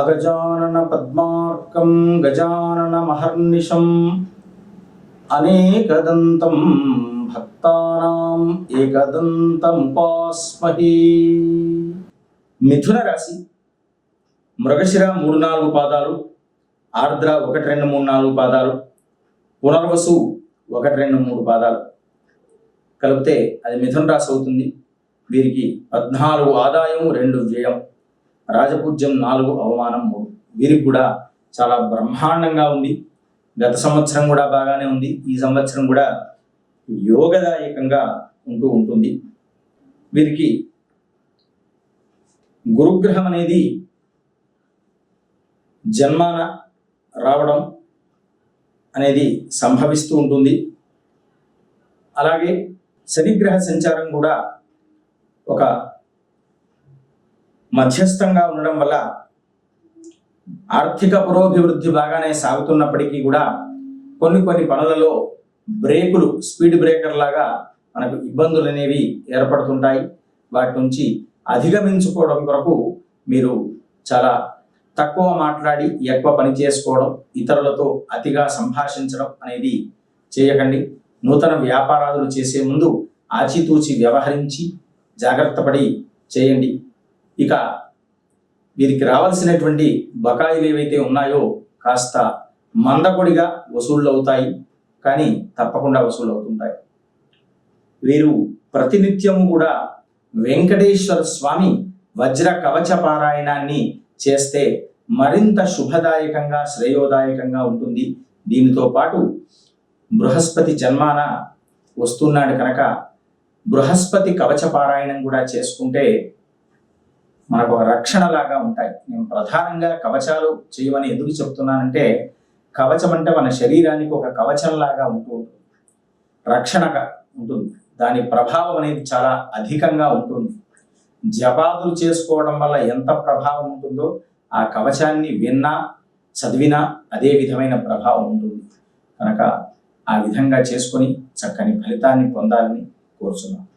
అగజానన పద్మార్కం గజానన మహర్నిశం అనేకదంతం భక్తానాం ఏకదంతముపాస్మహి మిథున రాశి మృగశిర మూడు నాలుగు పాదాలు ఆర్ద్ర ఒకటి రెండు మూడు నాలుగు పాదాలు పునర్వసు ఒకటి రెండు మూడు పాదాలు. కలిపితే అది మిథున రాశి అవుతుంది. వీరికి పద్నాలుగు ఆదాయం రెండు వ్యయం. రాజపూజ్యం నాలుగు అవమానం మూడు. వీరికి కూడా చాలా బ్రహ్మాండంగా ఉంది. గత సంవత్సరం కూడా బాగానే ఉంది. ఈ సంవత్సరం కూడా యోగదాయకంగా ఉంటూ ఉంటుంది. వీరికి గురుగ్రహం అనేది జన్మాన రావడం అనేది సంభవిస్తూ ఉంటుంది. అలాగే శనిగ్రహ సంచారం కూడా ఒక మధ్యస్థంగా ఉండడం వల్ల ఆర్థిక పురోభివృద్ధి బాగానే సాగుతున్నప్పటికీ కూడా కొన్ని కొన్ని పనులలో బ్రేకులు స్పీడ్ బ్రేకర్ లాగా మనకు ఇబ్బందులు అనేవి ఏర్పడుతుంటాయి. వాటి నుంచి అధిగమించుకోవడం కొరకు మీరు చాలా తక్కువ మాట్లాడి ఎక్కువ పని చేసుకోవడం ఇతరులతో అతిగా సంభాషించడం అనేది చేయకండి. నూతన వ్యాపారాలు చేసే ముందు ఆచితూచి వ్యవహరించి జాగ్రత్త చేయండి. ఇక వీరికి రావాల్సినటువంటి బకాయిలు ఏవైతే ఉన్నాయో కాస్త మందకొడిగా వసూళ్ళు అవుతాయి కానీ తప్పకుండా వసూలు అవుతుంటాయి వీరు ప్రతినిత్యము కూడా వెంకటేశ్వర స్వామి వజ్ర కవచ పారాయణాన్ని చేస్తే మరింత శుభదాయకంగా శ్రేయోదాయకంగా ఉంటుంది. దీనితో పాటు బృహస్పతి జన్మాన వస్తున్నాడు కనుక బృహస్పతి కవచ పారాయణం కూడా చేసుకుంటే మనకు ఒక రక్షణ లాగా ఉంటాయి. నేను ప్రధానంగా కవచాలు చేయమని ఎందుకు చెప్తున్నానంటే కవచం అంటే మన శరీరానికి ఒక కవచంలాగా ఉంటూ ఉంటుంది. రక్షణగా ఉంటుంది. దాని ప్రభావం అనేది చాలా అధికంగా ఉంటుంది. జపాదులు చేసుకోవడం వల్ల ఎంత ప్రభావం ఉంటుందో ఆ కవచాన్ని విన్నా చదివినా అదే విధమైన ప్రభావం ఉంటుంది. కనుక ఆ విధంగా చేసుకొని చక్కని ఫలితాన్ని పొందాలని కోరుచున్నాను.